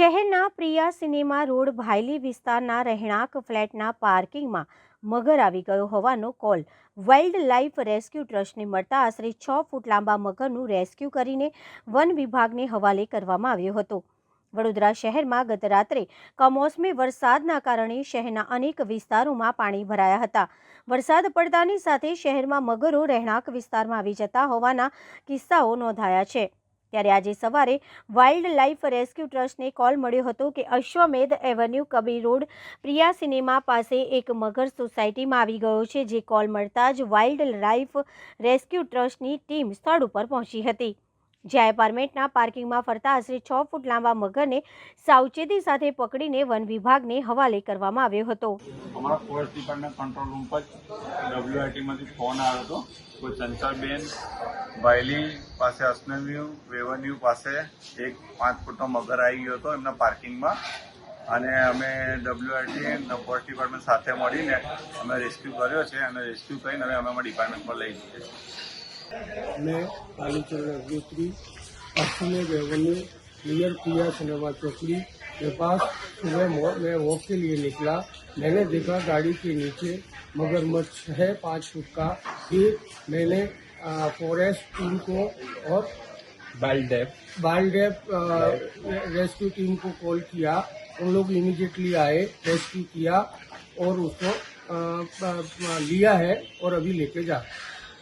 શહેરના Priya cinema road ભાયલી વિસ્તારના રહેણાંક ફ્લેટના પાર્કિંગમાં મગર આવી ગયો હોવાનો કોલ. વાઇલ્ડ લાઇફ રેસ્ક્યુ ટ્રસ્ટને મળતા આશરે છ ફૂટ લાંબા મગરનું રેસ્ક્યુ કરીને વન વિભાગને હવાલે કરવામાં આવ્યો હતો. વડોદરા શહેરમાં ગત રાત્રે કમોસમી વરસાદના કારણે શહેરના અનેક વિસ્તારોમાં પાણી ભરાયા હતા. વરસાદ પડતાની સાથે શહેરમાં મગરો રહેણાંક વિસ્તારમાં આવી જતા હોવાના કિસ્સાઓ નોંધાયા છે. ત્યારે આજે સવારે વાઇલ્ડ લાઇફ રેસ્ક્યુ ટ્રસ્ટને કોલ મળ્યો હતો કે Ashwamedh avenue Kabir road Priya cinema પાસે એક મગર સોસાયટીમાં આવી ગયો છે, જે કોલ મળતા જ વાઇલ્ડ લાઇફ રેસ્ક્યુ ટ્રસ્ટની ટીમ સ્થળ ઉપર પહોંચી હતી. જ્યાં એપાર્ટમેન્ટના પાર્કિંગમાં ફરતા આશરે છ ફૂટ લાંબા મગરને સાવચેતી સાથે પકડીને વન વિભાગને હવાલે કરવામાં આવ્યો હતો. અમારા ફોરેસ્ટ ડિપાર્ટમેન્ટ કંટ્રોલ રૂમ પર ડબ્લ્યુઆઈટીમાંથી ફોન આવ્યો હતો. કોઈ ચંચળબેન વાયલી પાસે અસનવ્યુ વેવન્યુ પાસે એક પાંચ ફૂટનો મગર આવી ગયો હતો એમના પાર્કિંગમાં. અને અમે ડબ્લ્યુઆઈટી અને ફોરેસ્ટ ડિપાર્ટમેન્ટ સાથે મળીને અમે રેસ્ક્યુ કર્યો છે. અને રેસ્ક્યુ કરીને હવે અમે અમારા ડિપાર્ટમેન્ટમાં લઈ જઈએ છીએ. मैं कालीचरण अभिनेत्री अश्वमेध एवेन्यू नियर प्रिया सिनेमा चौकड़ी के पास सुबह मैं वॉक के लिए निकला। मैंने देखा गाड़ी के नीचे मगरमच्छ है पाँच फुट का। फिर मैंने फॉरेस्ट टीम को और बालडेव बालडेप रेस्क्यू टीम को कॉल किया। उन लोग इमीडिएटली आए रेस्क्यू किया और उसको अ, अ, लिया है और अभी लेके जा रहे हैं।